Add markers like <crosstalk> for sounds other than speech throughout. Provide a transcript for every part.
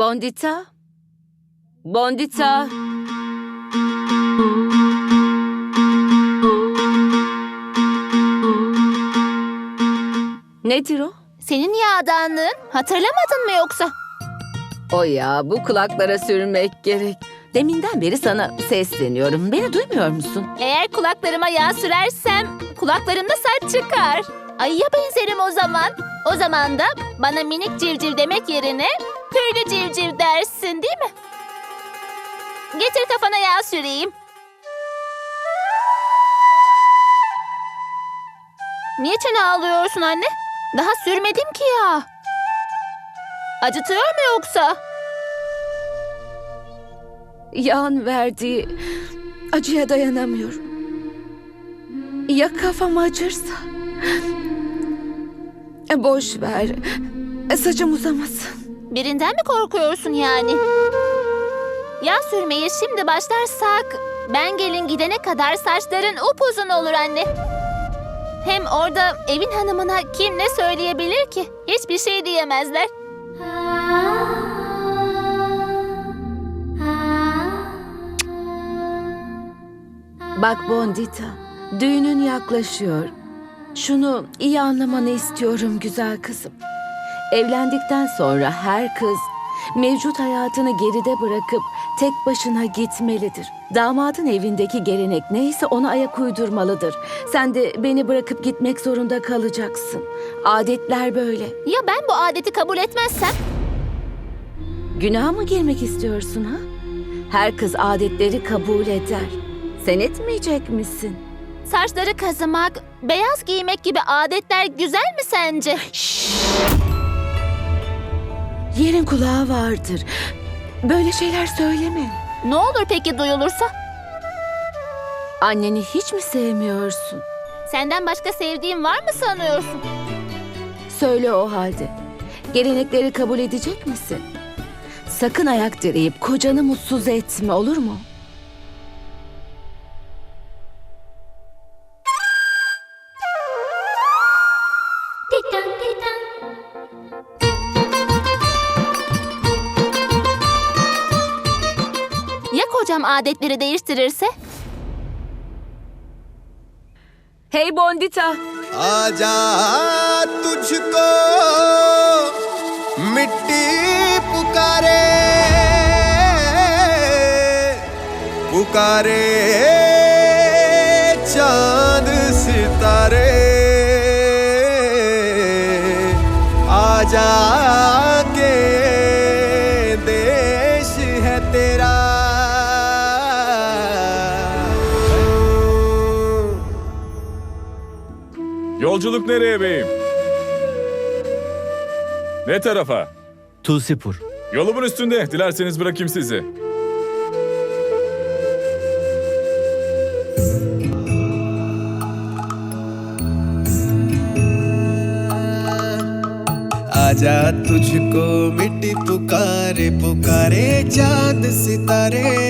Bondita? Bondita? Nedir o? Senin yağdanlığın hatırlamadın mı yoksa? O ya bu kulaklara sürmek gerek. Deminden beri sana sesleniyorum. Beni duymuyor musun? Eğer kulaklarıma yağ sürersem kulaklarımda saç çıkar. Ayıya benzerim o zaman. O zaman da bana minik civciv demek yerine tüylü civciv dersin değil mi? Getir kafana yağ süreyim. Niçin ağlıyorsun anne? Daha sürmedim ki ya. Acıtıyor mu yoksa? Yağın verdiği acıya dayanamıyorum. Ya kafam acırsa? E, Boş ver. E, Saçım uzamasın. Birinden mi korkuyorsun yani? Yağ sürmeye şimdi başlarsak ben gelin gidene kadar saçların upuzun olur anne. Hem orada evin hanımına kim ne söyleyebilir ki? Hiçbir şey diyemezler. Bak Bondita, düğünün yaklaşıyor. Şunu iyi anlamanı istiyorum güzel kızım. Evlendikten sonra her kız mevcut hayatını geride bırakıp tek başına gitmelidir. Damadın evindeki gelenek neyse ona ayak uydurmalıdır. Sen de beni bırakıp gitmek zorunda kalacaksın. Adetler böyle. Ya ben bu adeti kabul etmezsem? Günah mı girmek istiyorsun ha? Her kız adetleri kabul eder. Sen etmeyecek misin? Saçları kazımak, beyaz giymek gibi adetler güzel mi sence? Yerin kulağı vardır. Böyle şeyler söyleme. Ne olur peki duyulursa? Anneni hiç mi sevmiyorsun? Senden başka sevdiğin var mı sanıyorsun? Söyle o halde. Gelenekleri kabul edecek misin? Sakın ayak direyip kocanı mutsuz etme olur mu? Adam adetleri değiştirirse? Hey Bondita. Aja tujhko mitti pukare pukare Yolculuk nereye beyim? Ne tarafa? Tulsipur. Yolumun üstünde. Dilerseniz bırakayım sizi. आजा तुझको मिट्टी पुकारे पुकारे चांद सितारे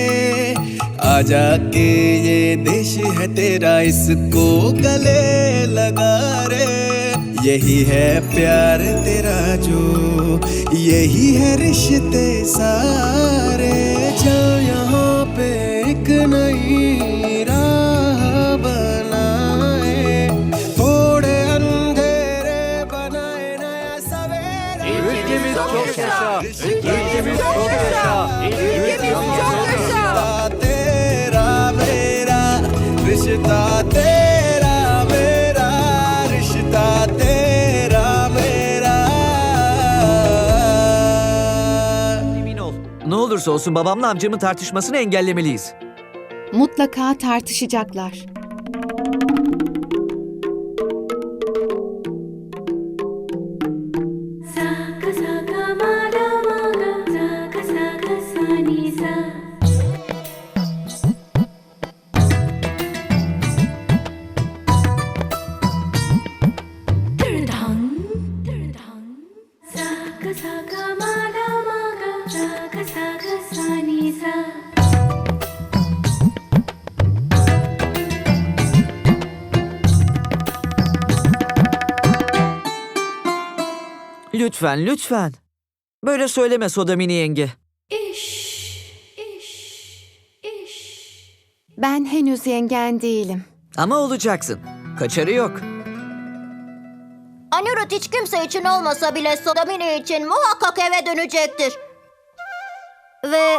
आजा के ये देश है तेरा इसको गले लगा रे। यही है प्यार तेरा जो, यही है रिश्ते सारे। जो यहाँ पे एक नई olursa olsun babamla amcamın tartışmasını engellemeliyiz. Mutlaka tartışacaklar. Lütfen, lütfen. Böyle söyleme Sodamini yenge. Ben henüz yengen değilim. Ama olacaksın. Kaçarı yok. Anirudh hiç kimse için olmasa bile Sodamini için muhakkak eve dönecektir. Ve...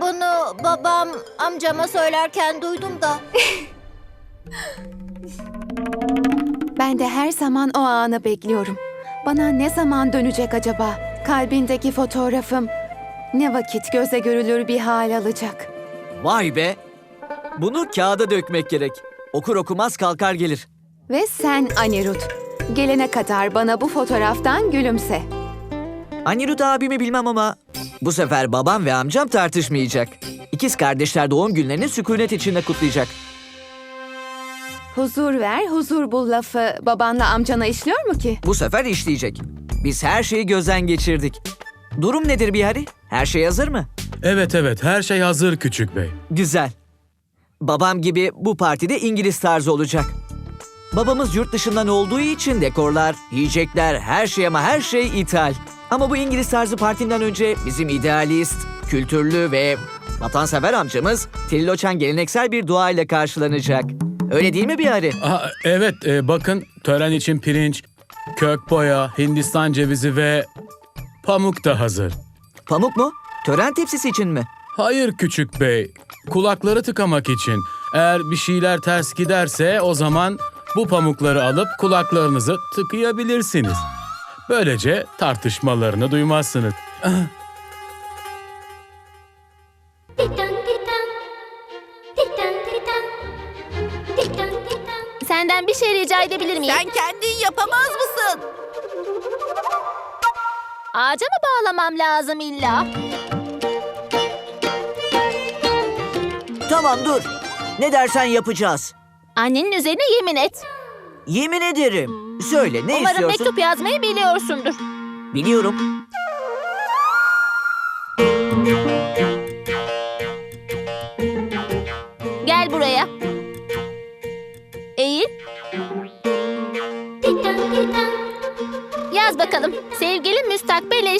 Bunu babam amcama söylerken duydum da. <laughs> Ben de her zaman o anı bekliyorum. Bana ne zaman dönecek acaba? Kalbindeki fotoğrafım ne vakit göze görülür bir hal alacak. Vay be. Bunu kağıda dökmek gerek. Okur okumaz kalkar gelir. Ve sen Anirudh, gelene kadar bana bu fotoğraftan gülümse. Anirudh abimi bilmem ama bu sefer babam ve amcam tartışmayacak. İkiz kardeşler doğum günlerini sükunet içinde kutlayacak. Huzur ver, huzur bul lafı babanla amcana işliyor mu ki? Bu sefer işleyecek. Biz her şeyi gözden geçirdik. Durum nedir Bihari? Her şey hazır mı? Evet evet her şey hazır küçük bey. Güzel. Babam gibi bu partide İngiliz tarzı olacak. Babamız yurt dışından olduğu için dekorlar, yiyecekler, her şey ama her şey ithal. Ama bu İngiliz tarzı partiden önce bizim idealist, kültürlü ve vatansever amcamız Tilloçan geleneksel bir dua ile karşılanacak. Öyle değil mi Bihari? Aa, evet e, bakın tören için pirinç, kök boya, Hindistan cevizi ve pamuk da hazır. Pamuk mu? Tören tepsisi için mi? Hayır küçük bey, kulakları tıkamak için. Eğer bir şeyler ters giderse o zaman bu pamukları alıp kulaklarınızı tıkayabilirsiniz. Böylece tartışmalarını duymazsınız. Şey rica edebilir miyim? Sen kendin yapamaz mısın? Ağaca mı bağlamam lazım illa? Tamam dur. Ne dersen yapacağız. Annenin üzerine yemin et. Yemin ederim. Söyle ne Umarım istiyorsun? mektup yazmayı biliyorsundur. Biliyorum.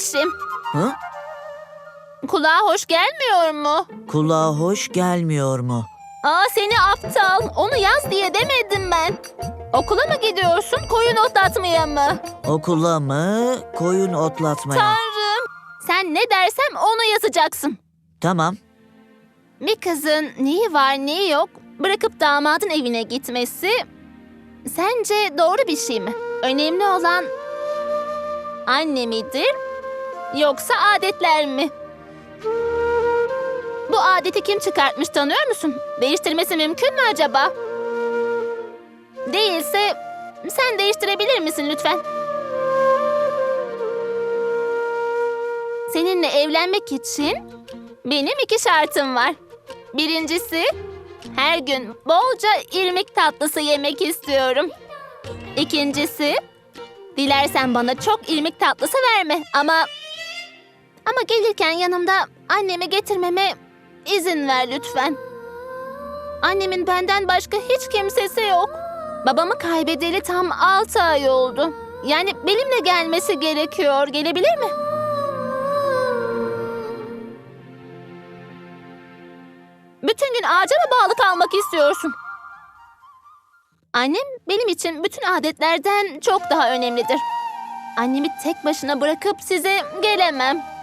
Müstakbel eşim. Hı? Kulağa hoş gelmiyor mu? Kulağa hoş gelmiyor mu? Aa seni aptal. Onu yaz diye demedim ben. Okula mı gidiyorsun, koyun otlatmaya mı? Okula mı, koyun otlatmaya? Tanrım. Sen ne dersem onu yazacaksın. Tamam. Bir kızın neyi var neyi yok bırakıp damadın evine gitmesi sence doğru bir şey mi? Önemli olan anne midir yoksa adetler mi? Bu adeti kim çıkartmış tanıyor musun? Değiştirmesi mümkün mü acaba? Değilse sen değiştirebilir misin lütfen? Seninle evlenmek için benim iki şartım var. Birincisi, her gün bolca irmik tatlısı yemek istiyorum. İkincisi, dilersen bana çok irmik tatlısı verme ama... Ama gelirken yanımda annemi getirmeme izin ver lütfen. Annemin benden başka hiç kimsesi yok. Babamı kaybedeli tam altı ay oldu. Yani benimle gelmesi gerekiyor. Gelebilir mi? Bütün gün ağaca mı bağlı kalmak istiyorsun? Annem benim için bütün adetlerden çok daha önemlidir. Annemi tek başına bırakıp size gelemem.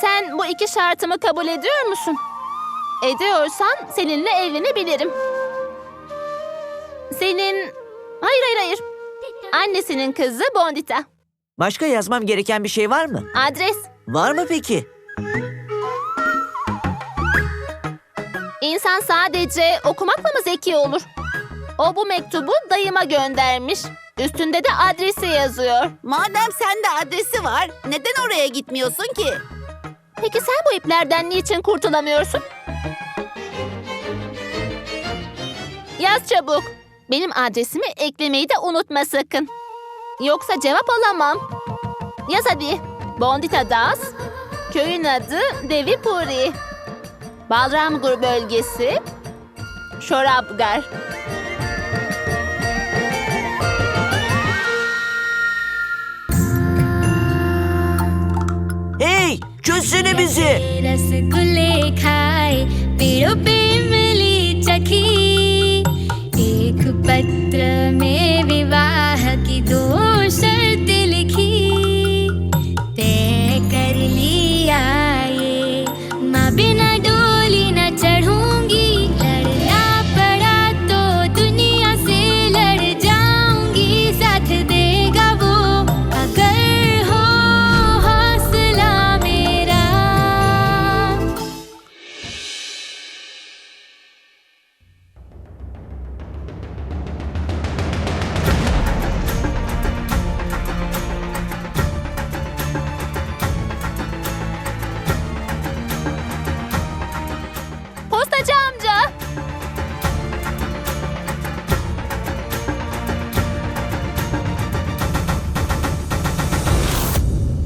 Sen bu iki şartımı kabul ediyor musun? Ediyorsan seninle evlenebilirim. Senin... Hayır hayır hayır. Annesinin kızı Bondita. Başka yazmam gereken bir şey var mı? Adres. Var mı peki? İnsan sadece okumakla mı zeki olur? O bu mektubu dayıma göndermiş. Üstünde de adresi yazıyor. Madem sende adresi var, neden oraya gitmiyorsun ki? Peki sen bu iplerden niçin kurtulamıyorsun? Yaz çabuk. Benim adresimi eklemeyi de unutma sakın. Yoksa cevap alamam. Yaz hadi. Bondita Das. Köyün adı Devi Puri. Balramgur bölgesi. Şorabgar. Hey! Çözsene bizi. रसगुल्ले खाए पेड़ों पे मिली चखी एक पत्र में विवाह की दो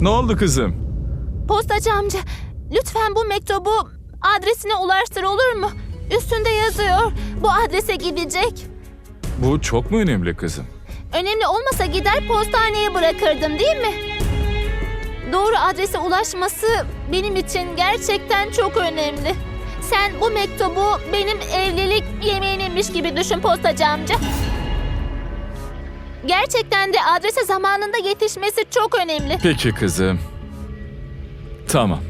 Ne oldu kızım? Postacı amca. Lütfen bu mektubu adresine ulaştır olur mu? Üstünde yazıyor. Bu adrese gidecek. Bu çok mu önemli kızım? Önemli olmasa gider postaneye bırakırdım değil mi? Doğru adrese ulaşması benim için gerçekten çok önemli. Sen bu mektubu benim evlilik yemeğinmiş gibi düşün postacı amca. Gerçekten de adrese zamanında yetişmesi çok önemli. Peki kızım. Tamam.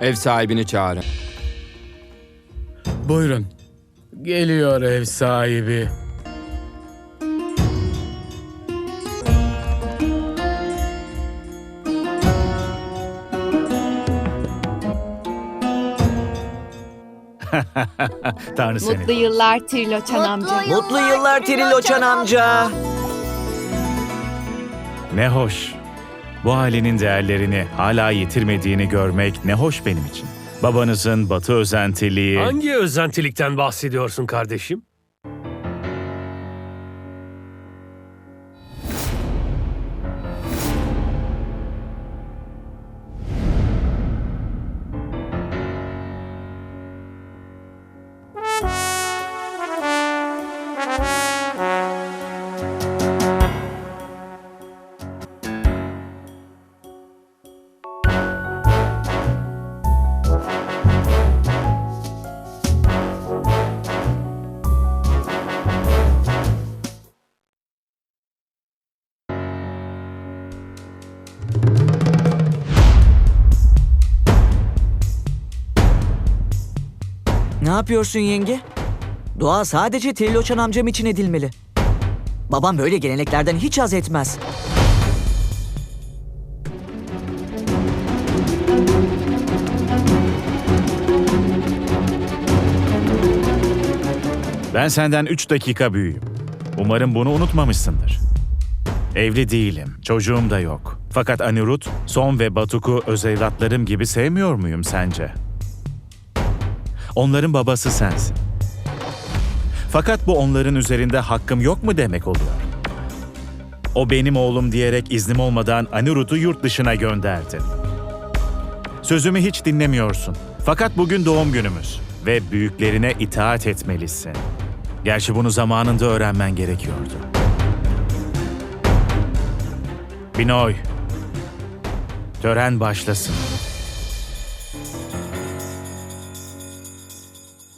Ev sahibini çağırın. Buyurun. Geliyor ev sahibi. <laughs> Tanrı seni. Mutlu yıllar Tirloçan amca. Mutlu yıllar Triloçan amca. Ne hoş. Bu ailenin değerlerini hala yitirmediğini görmek ne hoş benim için. Babanızın batı özentiliği... Hangi özentilikten bahsediyorsun kardeşim? Yapıyorsun yenge? Dua sadece Triloçan amcam için edilmeli. Babam böyle geleneklerden hiç haz etmez. Ben senden üç dakika büyüğüm. Umarım bunu unutmamışsındır. Evli değilim, çocuğum da yok. Fakat Anirut, Son ve Batuk'u öz evlatlarım gibi sevmiyor muyum sence? Onların babası sensin. Fakat bu onların üzerinde hakkım yok mu demek oluyor? O benim oğlum diyerek iznim olmadan Anirud'u yurt dışına gönderdin. Sözümü hiç dinlemiyorsun. Fakat bugün doğum günümüz ve büyüklerine itaat etmelisin. Gerçi bunu zamanında öğrenmen gerekiyordu. Binoy, tören başlasın.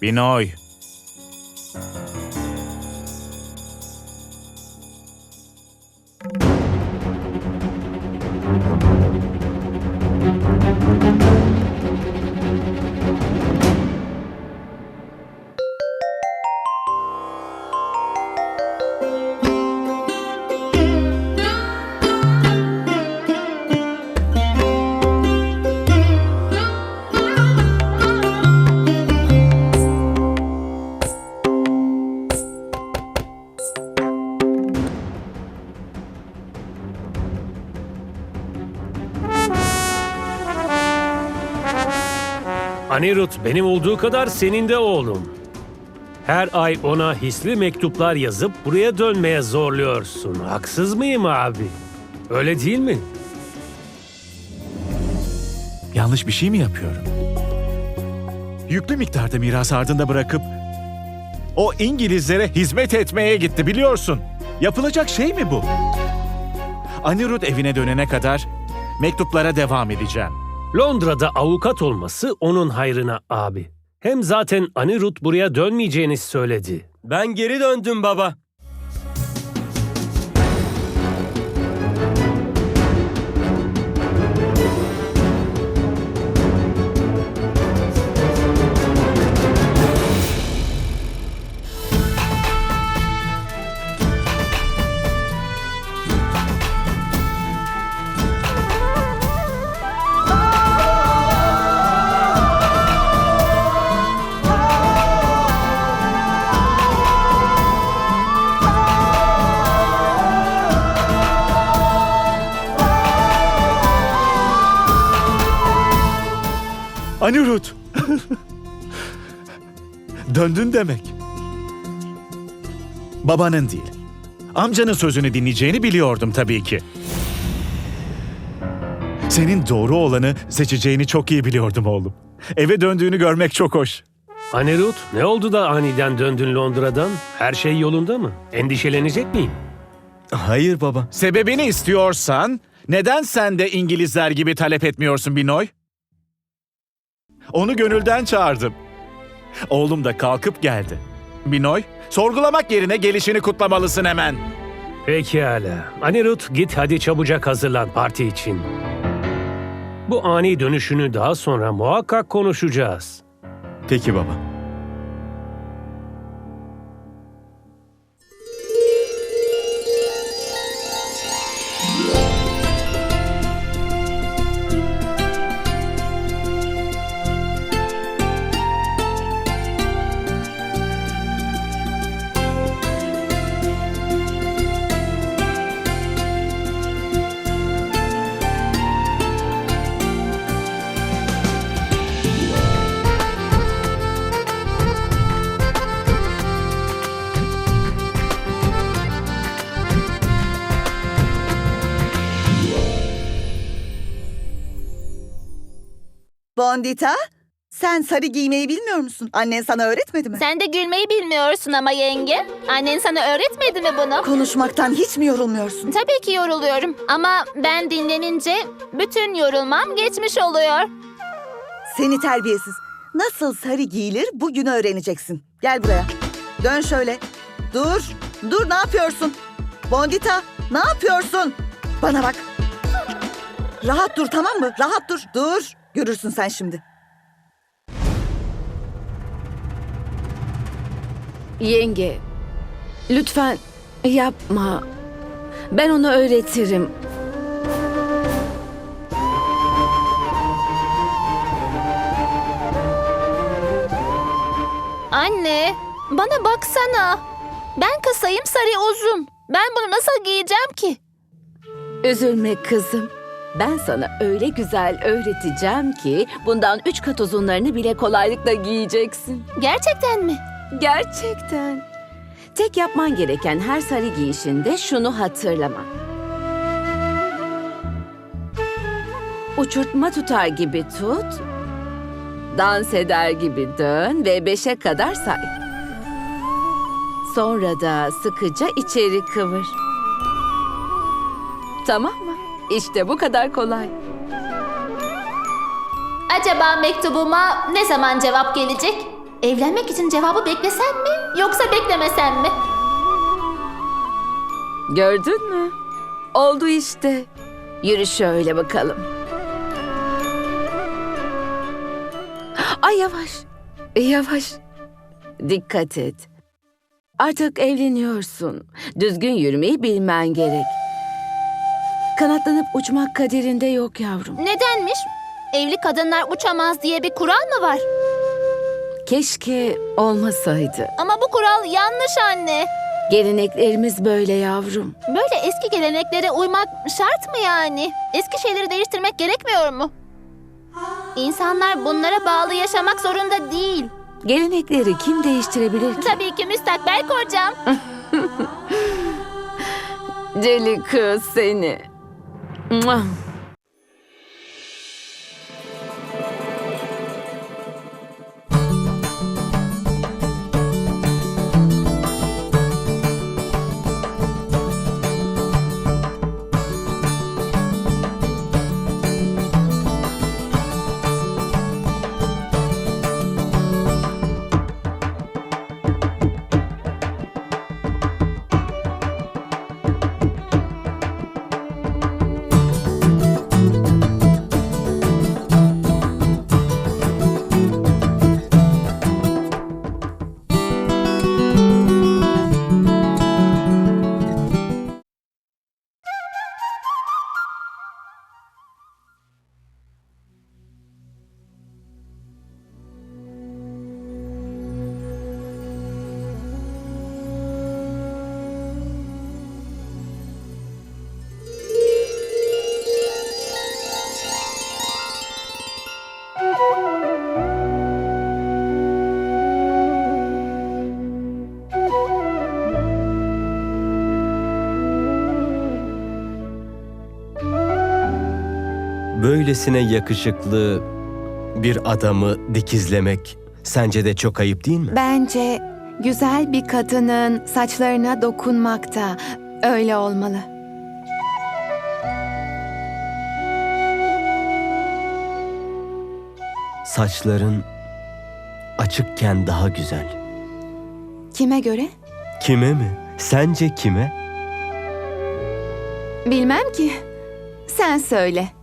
Binoy. Anirut benim olduğu kadar senin de oğlum. Her ay ona hisli mektuplar yazıp buraya dönmeye zorluyorsun. Haksız mıyım abi? Öyle değil mi? Yanlış bir şey mi yapıyorum? Yüklü miktarda miras ardında bırakıp o İngilizlere hizmet etmeye gitti biliyorsun. Yapılacak şey mi bu? Anirud evine dönene kadar mektuplara devam edeceğim. Londra'da avukat olması onun hayrına abi. Hem zaten Anirudh buraya dönmeyeceğini söyledi. Ben geri döndüm baba. Anirud! Döndün demek. Babanın değil. Amcanın sözünü dinleyeceğini biliyordum tabii ki. Senin doğru olanı seçeceğini çok iyi biliyordum oğlum. Eve döndüğünü görmek çok hoş. Anirudh ne oldu da aniden döndün Londra'dan? Her şey yolunda mı? Endişelenecek miyim? Hayır baba. Sebebini istiyorsan neden sen de İngilizler gibi talep etmiyorsun Binoy? Onu gönülden çağırdım. Oğlum da kalkıp geldi. Binoy, sorgulamak yerine gelişini kutlamalısın hemen. Pekala. Anirudh git hadi çabucak hazırlan parti için. Bu ani dönüşünü daha sonra muhakkak konuşacağız. Peki baba. Bondita, sen sarı giymeyi bilmiyor musun? Annen sana öğretmedi mi? Sen de gülmeyi bilmiyorsun ama yenge. Annen sana öğretmedi mi bunu? Konuşmaktan hiç mi yorulmuyorsun? Tabii ki yoruluyorum ama ben dinlenince bütün yorulmam geçmiş oluyor. Seni terbiyesiz. Nasıl sarı giyilir bugün öğreneceksin. Gel buraya. Dön şöyle. Dur. Dur ne yapıyorsun? Bondita ne yapıyorsun? Bana bak. Rahat dur tamam mı? Rahat dur. Dur. Görürsün sen şimdi. Yenge, lütfen yapma. Ben onu öğretirim. Anne, bana baksana. Ben kısayım sarı uzun. Ben bunu nasıl giyeceğim ki? Üzülme kızım. Ben sana öyle güzel öğreteceğim ki bundan üç kat uzunlarını bile kolaylıkla giyeceksin. Gerçekten mi? Gerçekten. Tek yapman gereken her sarı giyişinde şunu hatırlaman. Uçurtma tutar gibi tut, dans eder gibi dön ve beşe kadar say. Sonra da sıkıca içeri kıvır. Tamam mı? İşte bu kadar kolay. Acaba mektubuma ne zaman cevap gelecek? Evlenmek için cevabı beklesem mi yoksa beklemesem mi? Gördün mü? Oldu işte. Yürü şöyle bakalım. Ay yavaş. Yavaş. Dikkat et. Artık evleniyorsun. Düzgün yürümeyi bilmen gerek. Kanatlanıp uçmak kaderinde yok yavrum. Nedenmiş? Evli kadınlar uçamaz diye bir kural mı var? Keşke olmasaydı. Ama bu kural yanlış anne. Geleneklerimiz böyle yavrum. Böyle eski geleneklere uymak şart mı yani? Eski şeyleri değiştirmek gerekmiyor mu? İnsanlar bunlara bağlı yaşamak zorunda değil. Gelenekleri kim değiştirebilir ki? Tabii ki müstakbel kocam. <laughs> Deli kız seni. 嗯啊。Böylesine yakışıklı bir adamı dikizlemek sence de çok ayıp değil mi? Bence güzel bir kadının saçlarına dokunmak da öyle olmalı. Saçların açıkken daha güzel. Kime göre? Kime mi? Sence kime? Bilmem ki. Sen söyle.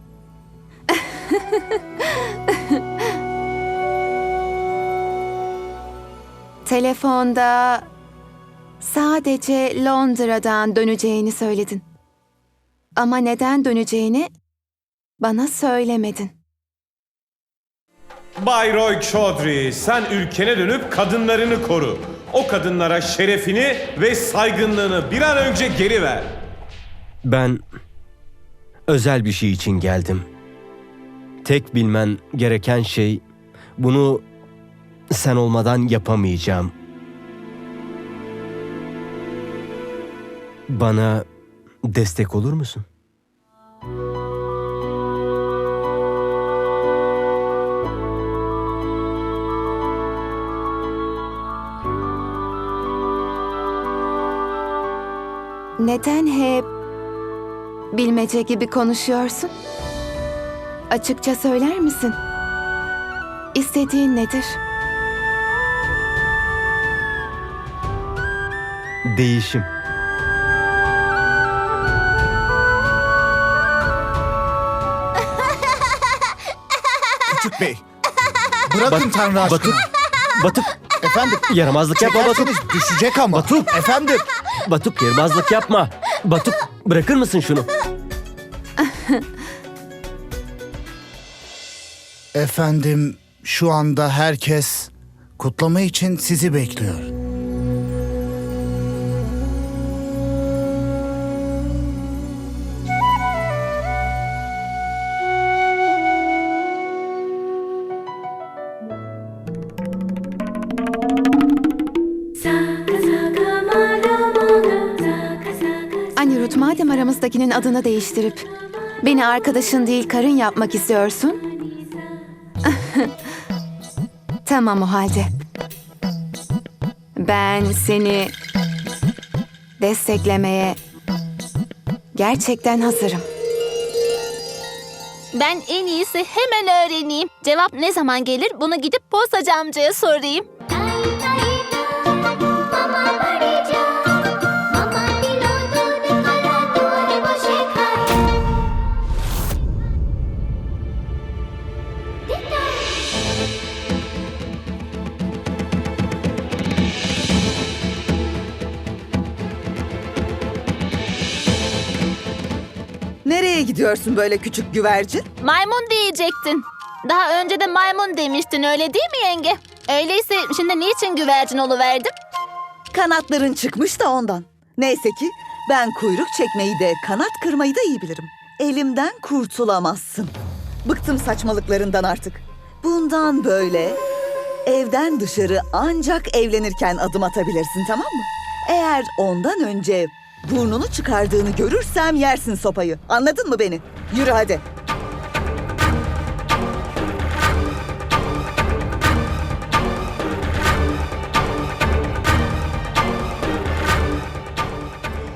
<laughs> Telefonda sadece Londra'dan döneceğini söyledin. Ama neden döneceğini bana söylemedin. Bay Roy Chaudhry, sen ülkene dönüp kadınlarını koru. O kadınlara şerefini ve saygınlığını bir an önce geri ver. Ben özel bir şey için geldim. Tek bilmen gereken şey bunu sen olmadan yapamayacağım. Bana destek olur musun? Neden hep bilmece gibi konuşuyorsun? Açıkça söyler misin? İstediğin nedir? Değişim. Küçük Bey. Bırakın Tanrı aşkına. Batuk. Batuk. Efendim. Yaramazlık yapma Batuk. Çekerseniz düşecek ama. Batuk. Efendim. Batuk yaramazlık yapma. Batuk bırakır mısın şunu? <laughs> Efendim şu anda herkes kutlama için sizi bekliyor. Anirudh madem aramızdakinin adını değiştirip beni arkadaşın değil karın yapmak istiyorsun. Tamam o halde. Ben seni desteklemeye gerçekten hazırım. Ben en iyisi hemen öğreneyim. Cevap ne zaman gelir bunu gidip postacı amcaya sorayım. Gidiyorsun böyle küçük güvercin? Maymun diyecektin. Daha önce de maymun demiştin öyle değil mi yenge? Öyleyse şimdi niçin güvercin oluverdim? Kanatların çıkmış da ondan. Neyse ki ben kuyruk çekmeyi de kanat kırmayı da iyi bilirim. Elimden kurtulamazsın. Bıktım saçmalıklarından artık. Bundan böyle Evden dışarı ancak evlenirken adım atabilirsin tamam mı? Eğer ondan önce burnunu çıkardığını görürsem yersin sopayı. Anladın mı beni? Yürü hadi.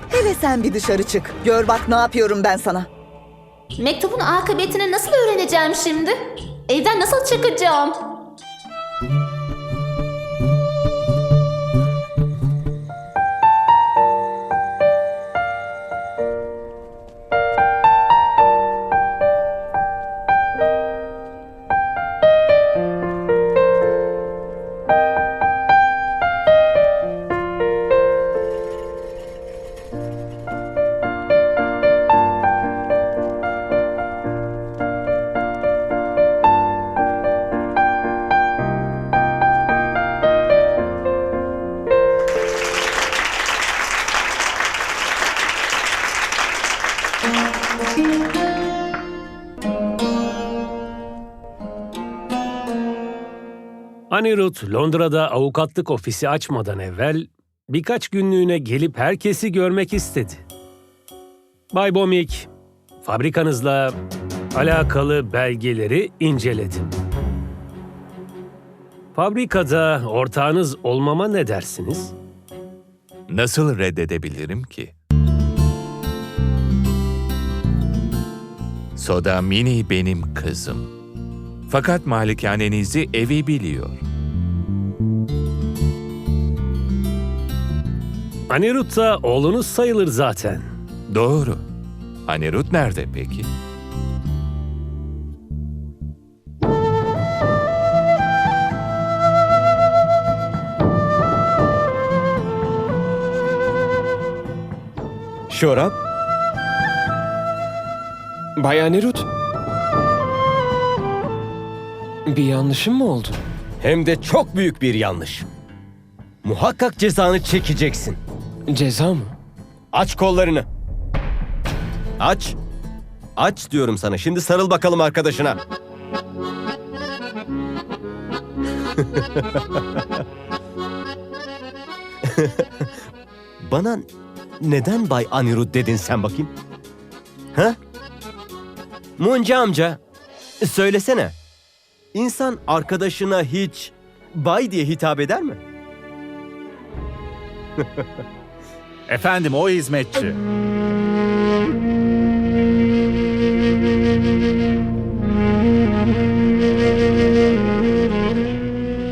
Hele sen bir dışarı çık. Gör bak ne yapıyorum ben sana. Mektubun akıbetini nasıl öğreneceğim şimdi? Evden nasıl çıkacağım? Anirudh Londra'da avukatlık ofisi açmadan evvel birkaç günlüğüne gelip herkesi görmek istedi. Bay Bomik, fabrikanızla alakalı belgeleri inceledim. Fabrikada ortağınız olmama ne dersiniz? Nasıl reddedebilirim ki? Soda Mini benim kızım. Fakat malikanenizi evi biliyor. Anirudh da oğlunuz sayılır zaten. Doğru. Anirudh nerede peki? Şorap? Bay Anirudh. Bir yanlışım mı oldu? Hem de çok büyük bir yanlış. Muhakkak cezanı çekeceksin. Ceza mı? Aç kollarını. Aç. Aç diyorum sana. Şimdi sarıl bakalım arkadaşına. <laughs> Bana neden Bay Anirudh dedin sen bakayım? Ha? Munca amca, söylesene. İnsan arkadaşına hiç bay diye hitap eder mi? <laughs> Efendim o hizmetçi.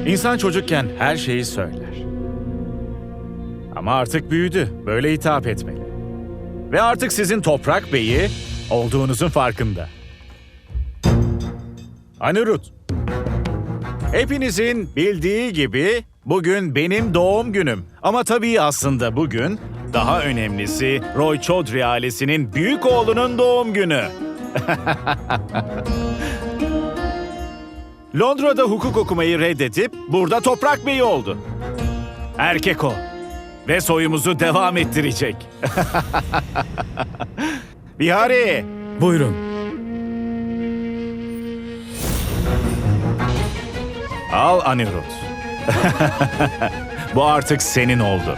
İnsan çocukken her şeyi söyler. Ama artık büyüdü. Böyle hitap etmeli. Ve artık sizin toprak beyi olduğunuzun farkında. Anirudh. Hepinizin bildiği gibi bugün benim doğum günüm. Ama tabii aslında bugün daha önemlisi Roy Chaudhry ailesinin büyük oğlunun doğum günü. <laughs> Londra'da hukuk okumayı reddedip burada toprak beyi oldu. Erkek o. Ve soyumuzu devam ettirecek. <laughs> Bihari. Buyurun. Al Anirudh. <laughs> Bu artık senin oldu.